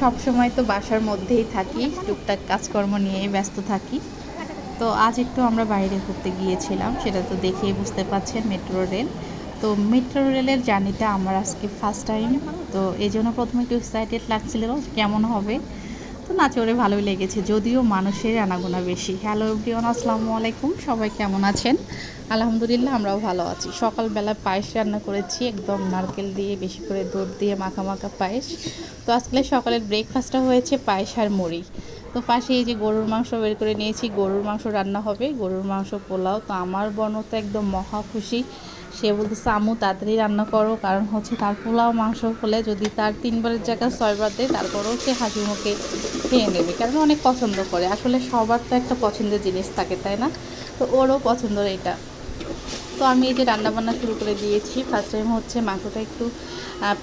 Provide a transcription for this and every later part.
সব সময় তো বাসার মধ্যেই থাকি, টুকটাক কাজকর্ম নিয়েই ব্যস্ত থাকি। তো আজ একটু আমরা বাইরে ঘুরতে গিয়েছিলাম, সেটা তো দেখেই বুঝতে পারছেন মেট্রো রেল তো মেট্রো রেলের জার্নিটা আমার আজকে ফার্স্ট টাইম তো এই জন্য প্রথমে একটু এক্সাইটেড লাগছিল, কেমন হবে? তো না চড়ে ভালোই লেগেছে, যদিও মানুষের আনাগোনা বেশি। হ্যালো এভরিওয়ান আসসালামু আলাইকুম, সবাই কেমন আছেন? আলহামদুলিল্লাহ, আমরাও ভালো আছি। সকালবেলা পায়েস রান্না করেছি, একদম নারকেল দিয়ে, বেশি করে দুধ দিয়ে, মাখা মাখা পায়েস। তো আজকে সকালের ব্রেকফাস্টটা হয়েছে পায়েস আর মুড়ি। তো পাশে এই যে গরুর মাংস বের করে নিয়েছি, গরুর মাংস রান্না হবে, গরুর মাংস পোলাও। তো আমার বোন তো একদম মহা খুশি। সে বলতেছে, আম্মু, তাড়াতাড়ি রান্না করো, কারণ হচ্ছে তার পোলাও, মাংস হলে যদি তার তিনবারের জায়গায় ছয়বার দেয়, তারপরেও সে হাসি মুখে খেয়ে নেবে। কারণ অনেক পছন্দ করে। আসলে সবার তো একটা পছন্দের জিনিস থাকে, তাই না? তো ওরও পছন্দের এটা। তো আমি এই যে রান্নাবান্না শুরু করে দিয়েছি। ফার্স্ট টাইম হচ্ছে মাংসটা একটু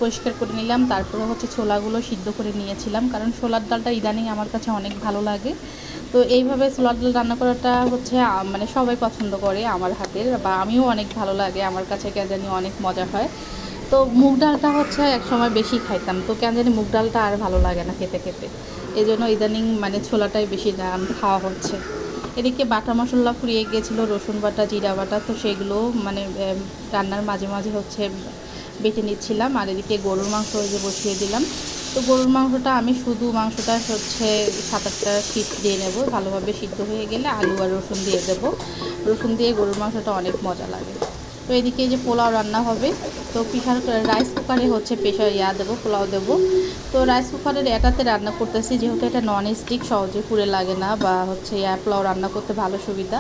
পরিষ্কার করে নিলাম। তারপরে হচ্ছে ছোলাগুলো সিদ্ধ করে নিয়েছিলাম। কারণ ছোলার ডালটা ইদানিং আমার কাছে অনেক ভালো লাগে। তো এইভাবে ছোলার ডাল রান্না করাটা হচ্ছে মানে সবাই পছন্দ করে আমার হাতের বা আমিও অনেক ভালো লাগে। আমার কাছে কেন জানি অনেক মজা হয়। তো মুগ ডালটা হচ্ছে এক সময় বেশি খাইতাম। তো কেন জানি মুগ ডালটা আর ভালো লাগে না খেতে খেতে। এই জন্য ইদানিং মানে ছোলাটাই বেশি খাওয়া হচ্ছে। এদিকে বাটা মশলা ফুরিয়ে গেছিল, রসুন বাটা, জিরা বাটা, তো সেগুলো মানে রান্নার মাঝে মাঝে হচ্ছে বেটে নিচ্ছিলাম। আর এদিকে গরুর মাংস যে বসিয়ে দিলাম। তো গরুর মাংসটা আমি শুধু মাংসটা হচ্ছে সাত আটটা শীত দিয়ে নেব। ভালোভাবে সিদ্ধ হয়ে গেলে আলু আর রসুন দিয়ে দেবো। রসুন দিয়ে গরুর মাংসটা অনেক মজা লাগে। তো এদিকে যে পোলাও রান্না হবে, তো প্রেশার রাইস কুকারে হচ্ছে প্রেশার ইয়া দেবো, পোলাও দেবো। তো রাইস কুকারের এটাতে রান্না করতেছি, যেহেতু এটা নন স্টিক সহজে পুড়ে লাগে না বা হচ্ছে ইয়া পোলাও রান্না করতে ভালো সুবিধা।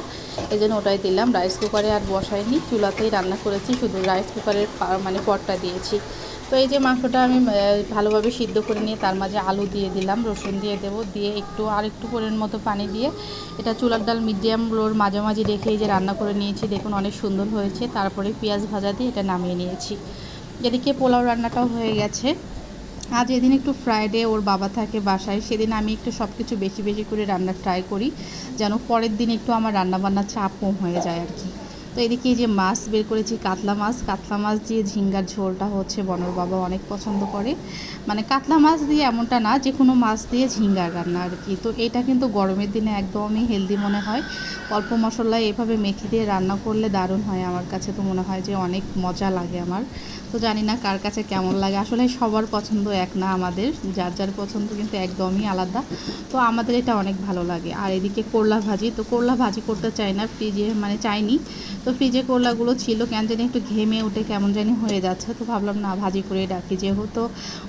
এই জন্য ওটাই দিলাম। রাইস কুকারে আর বসাইনি, চুলাতেই রান্না করেছি, শুধু রাইস কুকারের মানে পটটা দিয়েছি। তো এই যে মাংসটা আমি ভালোভাবে সিদ্ধ করে নিয়ে তার মাঝে আলু দিয়ে দিলাম, রসুন দিয়ে দেবো, দিয়ে একটু আর একটু পরের মতো পানি দিয়ে এটা চুলার ডাল মিডিয়াম লোর মাঝামাঝি রেখে এই যে রান্না করে নিয়েছি, দেখুন অনেক সুন্দর হয়েছে, তারপরে পেঁয়াজ ভাজা দিয়ে এটা নামিয়ে নিয়েছি। এদিকে পোলাও রান্নাটাও হয়ে গেছে। আজ এদিন একটু ফ্রাইডে ওর বাবা থাকে বাসায়, সেদিন আমি একটু সব কিছু বেশি বেশি করে রান্না ট্রাই করি, যেন পরের দিন একটু আমার রান্নাবান্নার চাপ কম হয়ে যায় আর কি। তো এদিকে যে মাছ বের করেছি, কাতলা মাছ। কাতলা মাছ দিয়ে ঝিঙ্গার ঝোলটা হচ্ছে, বনর বাবা অনেক পছন্দ করে। মানে কাতলা মাছ দিয়ে এমনটা না যে কোনো মাছ দিয়ে ঝিঙ্গার রান্না আর কি। তো এটা কিন্তু গরমের দিনে একদমই হেলদি মনে হয়। অল্প মশলায় এভাবে মেখে দিয়ে রান্না করলে দারুণ হয় আমার কাছে তো মনে হয় যে অনেক মজা লাগে আমার। তো জানি না কার কাছে কেমন লাগে। আসলে সবার পছন্দ এক না আমাদের। যার যার পছন্দ কিন্তু একদমই আলাদা। তো আমাদের এটা অনেক ভালো লাগে। আর এদিকে করলা ভাজি। তো করলা ভাজি করতে চাই না, ফ্রিজে মানে চাইনি। তো ফ্রিজে করলাগুলো ছিল, কেন জানি একটু ঘেমে উঠে কেমন জানি হয়ে যাচ্ছে। তো ভাবলাম, না, ভাজি করে ডাকি যেহেতু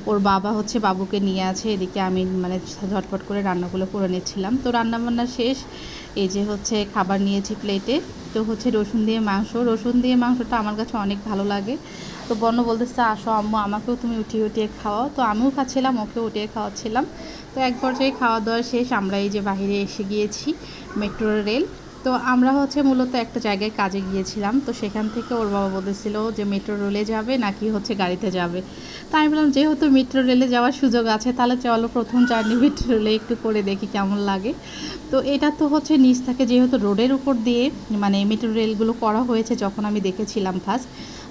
ওর বাবা হচ্ছে বাবুকে নিয়ে আছে, এদিকে আমি মানে ঝটপট করে রান্নাগুলো করে নিচ্ছিলাম। তো রান্নাবান্না শেষ, এই যে হচ্ছে খাবার নিয়েছি প্লেটে তো হচ্ছে রসুন দিয়ে মাংস, রসুন দিয়ে মাংসটা আমার কাছে অনেক ভালো লাগে। তো বর্ণ বলতেছে, আসো আম্মু, আমাকেও তুমি উঠিয়ে উঠিয়ে খাওয়াও। তো আমিও খাচ্ছিলাম, ওকেও উঠিয়ে খাওয়াচ্ছিলাম। তো এক পর্যায়ে খাওয়া দাওয়া শেষ, আমরা এই যে বাহিরে এসে গিয়েছি মেট্রো রেল। তো আমরা হচ্ছে মূলত একটা জায়গায় কাজে গিয়েছিলাম। তো সেখান থেকে ওর বাবা বলেছিল যে মেট্রো রেলে যাবে নাকি হচ্ছে গাড়িতে যাবে। তাই আমি বললাম, যেহেতু মেট্রো রেলে যাওয়ার সুযোগ আছে, তাহলে চলো প্রথম জার্নি মেট্রো রেলে একটু করে দেখি কেমন লাগে। তো এটা তো হচ্ছে নিচ থেকে যেহেতু রোডের উপর দিয়ে মানে মেট্রো রেলগুলো করা হয়েছে যখন আমি দেখেছিলাম ফার্স্ট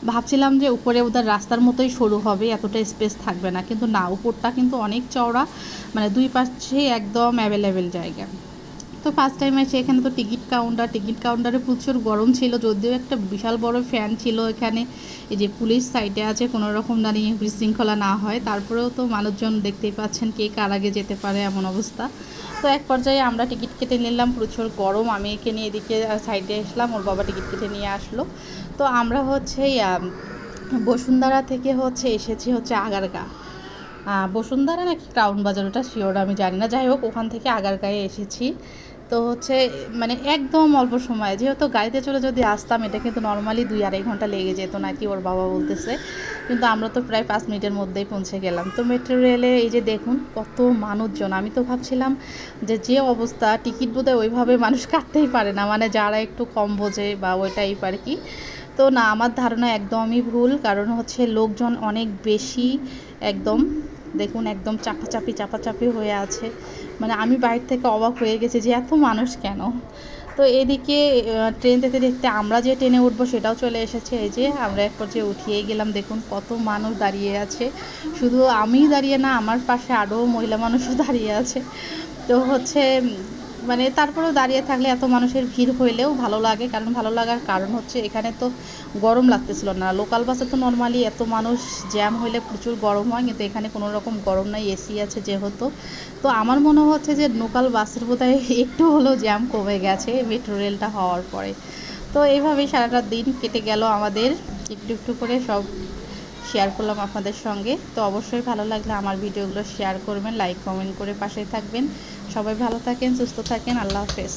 ভাবছিলাম যে উপরে ওদের রাস্তার মতোই সরু হবে, এতটা স্পেস থাকবে না। কিন্তু না, উপরটা কিন্তু অনেক চওড়া মানে দুই পাশে একদম অ্যাভেলেবেল জায়গা। তো ফার্স্ট টাইম এসে এখানে তো টিকিট কাউন্টার টিকিট কাউন্টারে প্রচুর গরম ছিল, যদিও একটা বিশাল বড় ফ্যান ছিল এখানে। এই যে পুলিশ সাইডে আছে, কোনো রকম দাঁড়িয়ে বিশৃঙ্খলা না হয়। তারপরেও তো মানুষজন দেখতেই পাচ্ছেন কে কার আগে যেতে পারে এমন অবস্থা। তো এক পর্যায়ে আমরা টিকিট কেটে নিলাম, প্রচুর গরম। আমি একে নিয়ে এদিকে সাইডে আসলাম, ওর বাবা টিকিট কেটে নিয়ে আসলো। তো আমরা হচ্ছে বসুন্ধরা থেকে হচ্ছে এসেছি হচ্ছে আগারগা। বসুন্ধরা নাকি ক্রাউন বাজার, ওটা শিওর আমি জানি না। যাই হোক, ওখান থেকে আগারগাঁয়ে এসেছি। তো হচ্ছে মানে একদম অল্প সময়, যেহেতু গাড়িতে চলে যদি আসতাম, এটা কিন্তু নর্মালি দুই আড়াই ঘণ্টা লেগে যেত, নাকি ওর বাবা বলতেছে। কিন্তু আমরা তো প্রায় পাঁচ মিনিটের মধ্যেই পৌঁছে গেলাম। তো মেট্রো রেলে এই যে দেখুন, কত মানুষজন। আমি তো ভাবছিলাম যে যে অবস্থা টিকিট বোধহয় ওইভাবে মানুষ কাটতেই পারে না। মানে যারা একটু কম বোঝে বা ওই টাইপ আর কি। তো না, আমার ধারণা একদমই ভুল। কারণ হচ্ছে, লোকজন অনেক বেশি, একদম দেখুন একদম চাপাচাপি চাপাচাপি হয়ে আছে। মানে আমি বাইরে থেকে অবাক হয়ে গেছি যে এত মানুষ কেন? তো এদিকে ট্রেন দেখতে দেখতে আমরা যে ট্রেনে উঠবো সেটাও চলে এসেছে। এই যে আমরা এক পর্যায়ে উঠিয়ে গেলাম, দেখুন কত মানুষ দাঁড়িয়ে আছে। শুধু আমি দাঁড়িয়ে না, আমার পাশে আরও মহিলা মানুষও দাঁড়িয়ে আছে। তো হচ্ছে মানে তারপরেও দাঁড়িয়ে থাকলে এত মানুষের ভিড় হইলেও ভালো লাগে, কারণ ভালো লাগার কারণ হচ্ছে এখানে তো গরম লাগতেছিল না। লোকাল বাসে তো নর্মালি এত মানুষ জ্যাম হইলে প্রচুর গরম হয়, কিন্তু এখানে কোনো রকম গরম নাই এসি আছে যেহেতু। তো আমার মনে হচ্ছে যে লোকাল বাসের বোধহয় একটু হলেও জ্যাম কমে গেছে মেট্রো রেলটা হওয়ার পরে। তো এইভাবেই সারাটা দিন কেটে গেল আমাদের। একটু একটু করে সব শেয়ার করলাম আপনাদের সঙ্গে। তো অবশ্যই ভালো লাগলে আমার ভিডিওগুলো শেয়ার করবেন লাইক কমেন্ট করে পাশে থাকবেন। সবাই ভালো থাকেন, সুস্থ থাকেন, আল্লাহ হাফেজ।